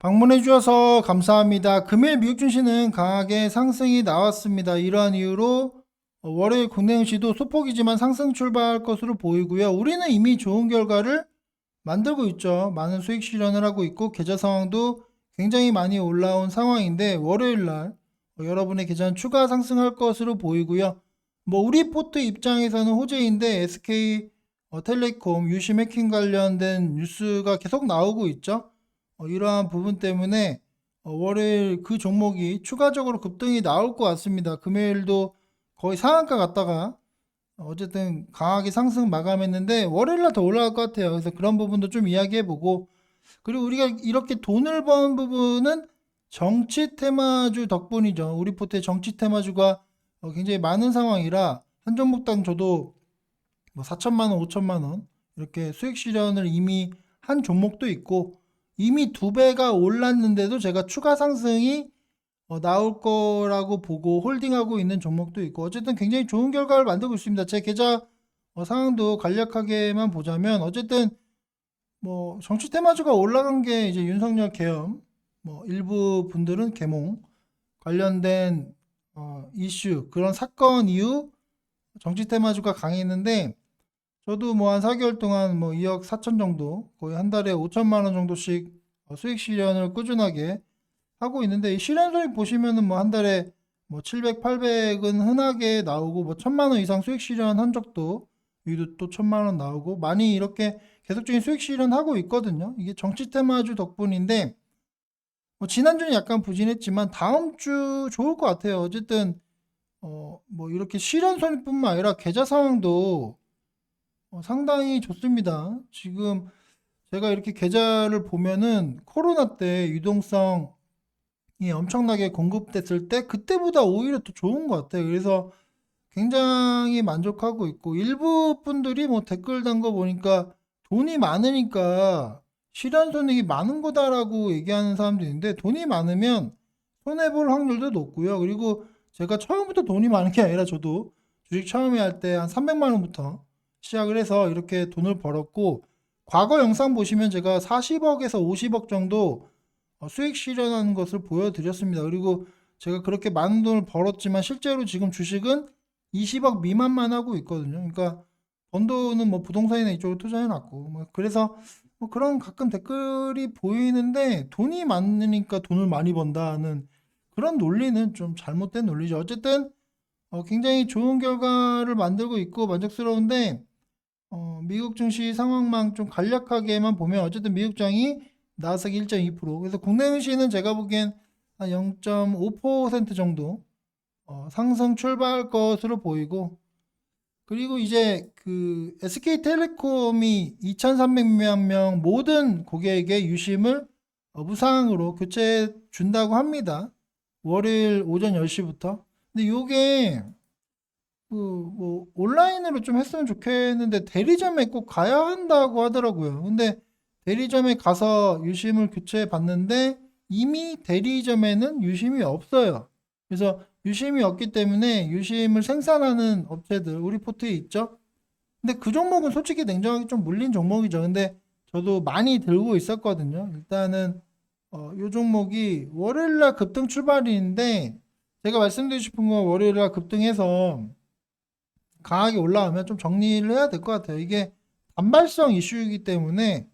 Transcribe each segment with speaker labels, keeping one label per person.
Speaker 1: 방문해 주셔서 감사합니다. 금일 미국 증시는 강하게 상승이 나왔습니다. 이러한 이유로 어, 월요일 국내 증시도 소폭이지만 상승 출발할 것으로 보이고요. 우리는 이미 좋은 결과를 만들고 있죠. 많은 수익 실현을 하고 있고 계좌 상황도 굉장히 많이 올라온 상황인데 월요일 날 어, 여러분의 계좌는 추가 상승할 것으로 보이고요. 뭐 우리 포트 입장에서는 호재인데 SK 어, 텔레콤 유심 해킹 관련된 뉴스가 계속 나오고 있죠. 어, 이러한 부분 때문에 어, 월요일 그 종목이 추가적으로 급등이 나올 것 같습니다. 금요일도 거의 상한가 갔다가 어, 어쨌든 강하게 상승 마감했는데 월요일날 더 올라갈 것 같아요. 그래서 그런 부분도 좀 이야기해보고 그리고 우리가 이렇게 돈을 번 부분은 정치 테마주 덕분이죠. 우리 포트의 정치 테마주가 어, 굉장히 많은 상황이라 한 종목당 저도 뭐 4천만 원, 5천만 원 이렇게 수익 실현을 이미 한 종목도 있고 이미 두 배가 올랐는데도 제가 추가 상승이 어, 나올 거라고 보고 홀딩하고 있는 종목도 있고 어쨌든 굉장히 좋은 결과를 만들고 있습니다. 제 계좌 어, 상황도 간략하게만 보자면 어쨌든 뭐 정치 테마주가 올라간 게 이제 윤석열 계엄 뭐 일부 분들은 계몽 관련된 어, 이슈 그런 사건 이후 정치 테마주가 강했는데 저도 뭐 한 4개월 동안 뭐 2억 4천 정도 거의 한 달에 5천만 원 정도씩 어, 수익 실현을 꾸준하게 하고 있는데 이 실현소익 보시면은 뭐 한 달에 뭐 700, 800은 흔하게 나오고 뭐 천만 원 이상 수익 실현한 적도 여기도 또 천만 원 나오고 많이 이렇게 계속적인 수익 실현하고 있거든요. 이게 정치 테마주 덕분인데 뭐 지난주는 약간 부진했지만 다음 주 좋을 것 같아요. 어쨌든 어 뭐 이렇게 실현손뿐만 아니라 계좌 상황도 어, 상당히 좋습니다. 지금 제가 이렇게 계좌를 보면은 코로나 때 유동성이 엄청나게 공급됐을 때 그때보다 오히려 더 좋은 것 같아요. 그래서 굉장히 만족하고 있고 일부 분들이 뭐 댓글 단 거 보니까 돈이 많으니까 실현 손익이 많은 거다라고 얘기하는 사람도 있는데 돈이 많으면 손해 볼 확률도 높고요. 그리고 제가 처음부터 돈이 많은 게 아니라 저도 주식 처음에 할 때 한 300만 원부터 시작을 해서 이렇게 돈을 벌었고 과거 영상 보시면 제가 40억에서 50억 정도 어, 수익 실현하는 것을 보여드렸습니다. 그리고 제가 그렇게 많은 돈을 벌었지만 실제로 지금 주식은 20억 미만만 하고 있거든요. 그러니까 번 돈은 뭐 부동산이나 이쪽으로 투자해놨고 뭐 그래서 뭐 그런 가끔 댓글이 보이는데 돈이 많으니까 돈을 많이 번다는 그런 논리는 좀 잘못된 논리죠. 어쨌든 어, 굉장히 좋은 결과를 만들고 있고 만족스러운데 어, 미국 증시 상황만 좀 간략하게만 보면 어쨌든 미국 장이 나스닥 1.2% 그래서 국내 증시는 제가 보기엔 한 0.5% 정도 어, 상승 출발할 것으로 보이고 그리고 이제 그 SK텔레콤이 2,300만 명 모든 고객에게 유심을 어, 무상으로 교체해 준다고 합니다. 월요일 오전 10시부터. 근데 요게 그 뭐 온라인으로 좀 했으면 좋겠는데 대리점에 꼭 가야 한다고 하더라고요. 근데 대리점에 가서 유심을 교체해 봤는데 이미 대리점에는 유심이 없어요. 그래서 유심이 없기 때문에 유심을 생산하는 업체들 우리 포트에 있죠. 근데 그 종목은 솔직히 냉정하게 좀 물린 종목이죠. 근데 저도 많이 들고 있었거든요. 일단은 어, 요 종목이 월요일날 급등 출발인데 제가 말씀드리고 싶은 건 월요일날 급등해서 강하게 올라오면 좀 정리를 해야 될 것 같아요. 이게 단발성 이슈이기 때문에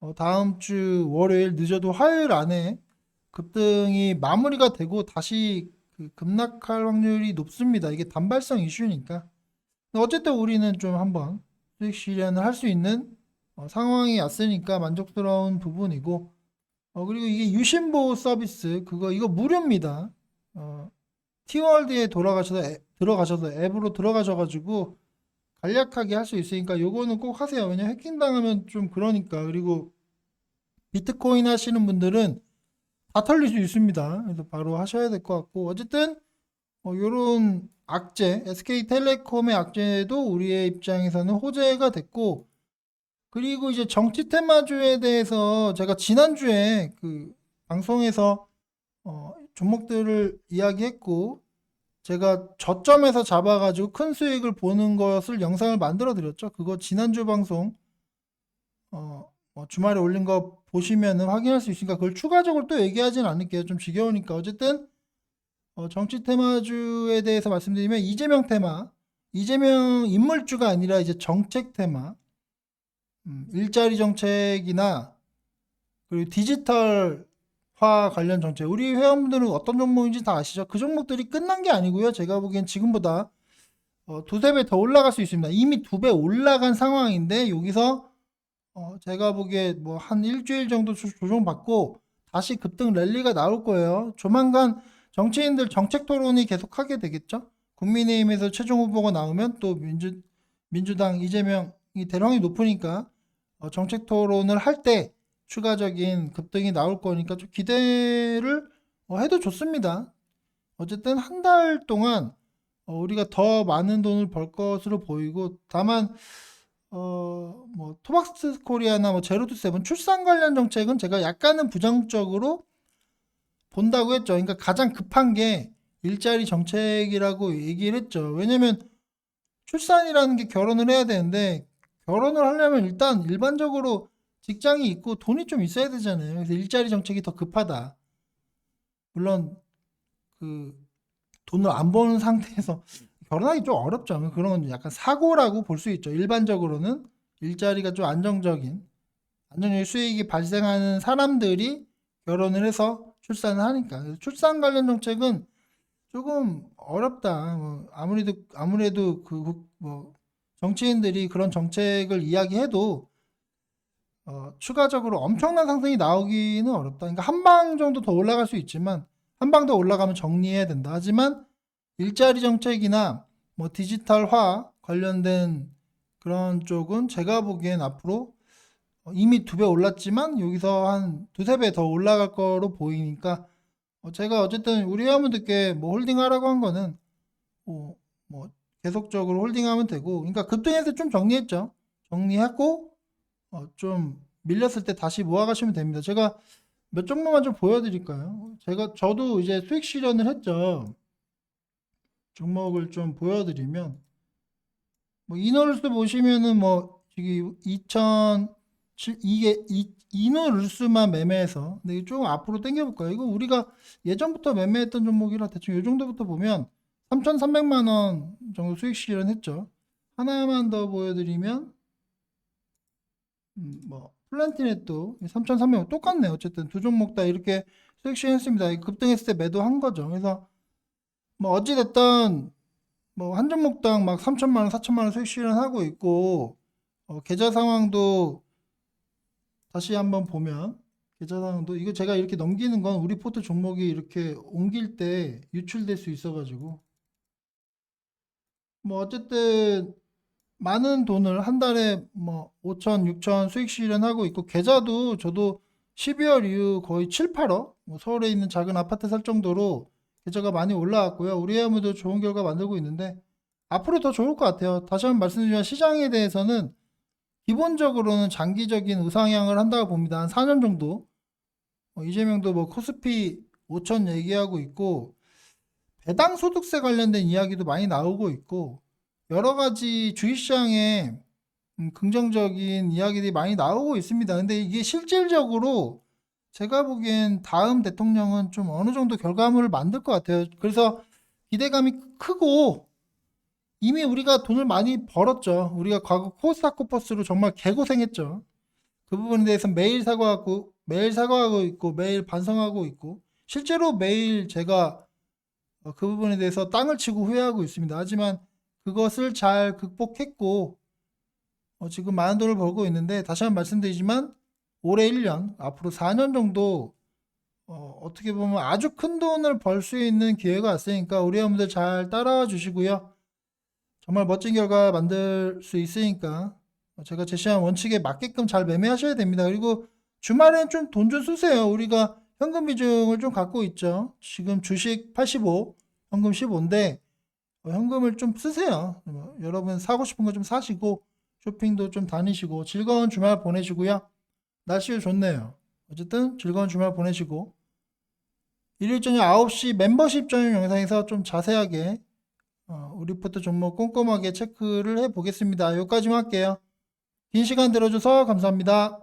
Speaker 1: 어, 다음 주 월요일 늦어도 화요일 안에 급등이 마무리가 되고 다시 그 급락할 확률이 높습니다. 이게 단발성 이슈니까. 어쨌든 우리는 좀 한번 수익 실현을 할 수 있는 어, 상황이 왔으니까 만족스러운 부분이고 어, 그리고 이게 유심보호 서비스 그거 이거 무료입니다. 어, 티월드에 돌아가셔서 애- 들어가셔서 앱으로 들어가셔가지고 간략하게 할 수 있으니까 요거는 꼭 하세요. 왜냐 해킹 당하면 좀 그러니까 그리고 비트코인 하시는 분들은 다 털릴 수 있습니다. 그래서 바로 하셔야 될 것 같고 어쨌든 어, 요런 악재 SK텔레콤의 악재도 우리의 입장에서는 호재가 됐고 그리고 이제 정치 테마주에 대해서 제가 지난주에 그 방송에서 어, 종목들을 이야기했고 제가 저점에서 잡아가지고 큰 수익을 보는 것을 영상을 만들어 드렸죠. 그거 지난주 방송 어, 뭐 주말에 올린 거 보시면은 확인할 수 있으니까 그걸 추가적으로 또 얘기하진 않을게요. 좀 지겨우니까. 어쨌든 어, 정치 테마주에 대해서 말씀드리면 이재명 테마, 이재명 인물주가 아니라 이제 정책 테마, 음, 일자리 정책이나 그리고 디지털 화 관련 정책. 우리 회원분들은 어떤 종목인지 다 아시죠? 그 종목들이 끝난 게 아니고요. 제가 보기엔 지금보다 어, 두세 배 더 올라갈 수 있습니다. 이미 두 배 올라간 상황인데 여기서 어, 제가 보기에 뭐 한 일주일 정도 조- 조정받고 다시 급등 랠리가 나올 거예요. 조만간 정치인들 정책 토론이 계속하게 되겠죠. 국민의힘에서 최종 후보가 나오면 또 민주 민주당 이재명이 대량이 높으니까 어, 정책 토론을 할때 추가적인 급등이 나올 거니까 좀 기대를 어, 해도 좋습니다. 어쨌든 한 달 동안 어, 우리가 더 많은 돈을 벌 것으로 보이고 다만 어, 뭐 토박스 코리아나 뭐 제로투 세븐 출산 관련 정책은 제가 약간은 부정적으로 본다고 했죠. 그러니까 가장 급한 게 일자리 정책이라고 얘기를 했죠. 왜냐면 출산이라는 게 결혼을 해야 되는데 결혼을 하려면 일단 일반적으로 직장이 있고 돈이 좀 있어야 되잖아요. 그래서 일자리 정책이 더 급하다. 물론 그 돈을 안 버는 상태에서 결혼하기 좀 어렵죠. 그런 건 약간 사고라고 볼 수 있죠. 일반적으로는 일자리가 좀 안정적인 안정적인 수익이 발생하는 사람들이 결혼을 해서 출산을 하니까 출산 관련 정책은 조금 어렵다. 뭐 아무래도 아무래도 그 뭐 정치인들이 그런 정책을 이야기해도 어, 추가적으로 엄청난 상승이 나오기는 어렵다. 그러니까 한 방 정도 더 올라갈 수 있지만 한 방 더 올라가면 정리해야 된다. 하지만 일자리 정책이나 뭐 디지털화 관련된 그런 쪽은 제가 보기엔 앞으로 어, 이미 두 배 올랐지만 여기서 한 두세 배 더 올라갈 거로 보이니까 어, 제가 어쨌든 우리 회원분들께 뭐 홀딩 하라고 한 거는 뭐, 뭐 계속적으로 홀딩하면 되고 그러니까 급등해서 좀 정리했죠. 정리했고 어, 좀 밀렸을 때 다시 모아가시면 됩니다. 제가 몇 종목만 좀 보여드릴까요? 제가 저도 이제 수익 실현을 했죠. 종목을 좀 보여드리면 뭐 이너루스 보시면은 뭐 지금 2007 이게 이, 이너루스만 매매해서 근데 좀 앞으로 당겨볼까요? 이거 우리가 예전부터 매매했던 종목이라 대충 이 정도부터 보면 3,300만 원 정도 수익 실현했죠. 하나만 더 보여드리면 음, 뭐 플랜티넷도 3,300원 똑같네요. 어쨌든 두 종목 다 이렇게. 이거 급등했을 때 매도한 거죠. 그래서 뭐 어찌됐든 뭐 한 종목당 막 3천만 원, 4천만 원 수익 실현하고 있고 어, 계좌 상황도 다시 한번 보면 계좌 상황도 이거 제가 이렇게 넘기는 건 우리 포트 종목이 이렇게 옮길 때 유출될 수 있어가지고 뭐 어쨌든 많은 돈을 한 달에 뭐 5천, 6천 수익 실현하고 있고 계좌도 저도 12월 이후 거의 7, 8억 뭐 서울에 있는 작은 아파트 살 정도로 계좌가 많이 올라왔고요. 우리 회원들도 좋은 결과 만들고 있는데 앞으로 더 좋을 것 같아요. 다시 한번 말씀드리면 시장에 대해서는 기본적으로는 장기적인 우상향을 한다고 봅니다. 한 4년 정도. 어, 이재명도 뭐 코스피 5천 얘기하고 있고 배당 소득세 관련된 이야기도 많이 나오고 있고 여러 가지 주식시장에 음, 긍정적인 이야기들이 많이 나오고 있습니다. 근데 이게 실질적으로 제가 보기엔 다음 대통령은 좀 어느 정도 결과물을 만들 것 같아요. 그래서 기대감이 크고 이미 우리가 돈을 많이 벌었죠. 우리가 과거 코스타코퍼스로 정말 개고생했죠. 그 부분에 대해서 매일 사과하고 매일 사과하고 있고 매일 반성하고 있고 실제로 매일 제가 어, 그 부분에 대해서 땅을 치고 후회하고 있습니다. 하지만 그것을 잘 극복했고 어, 지금 많은 돈을 벌고 있는데 다시 한번 말씀드리지만 올해 1년 앞으로 4년 정도 어, 어떻게 보면 아주 큰 돈을 벌 수 있는 기회가 왔으니까 우리 여러분들 잘 따라와 주시고요. 정말 멋진 결과 만들 수 있으니까 어, 제가 제시한 원칙에 맞게끔 잘 매매하셔야 됩니다. 그리고 주말엔 좀 돈 좀 쓰세요. 우리가 현금 비중을 좀 갖고 있죠. 지금 주식 85, 현금 15인데 어, 현금을 좀 쓰세요. 뭐, 여러분 사고 싶은 거 좀 사시고 쇼핑도 좀 다니시고 즐거운 주말 보내시고요. 날씨 좋네요. 어쨌든 즐거운 주말 보내시고 일요일 저녁 9시 멤버십 전용 영상에서 좀 자세하게 어, 우리 포트 종목 꼼꼼하게 체크를 해 보겠습니다. 여기까지만 할게요. 긴 시간 들어줘서 감사합니다.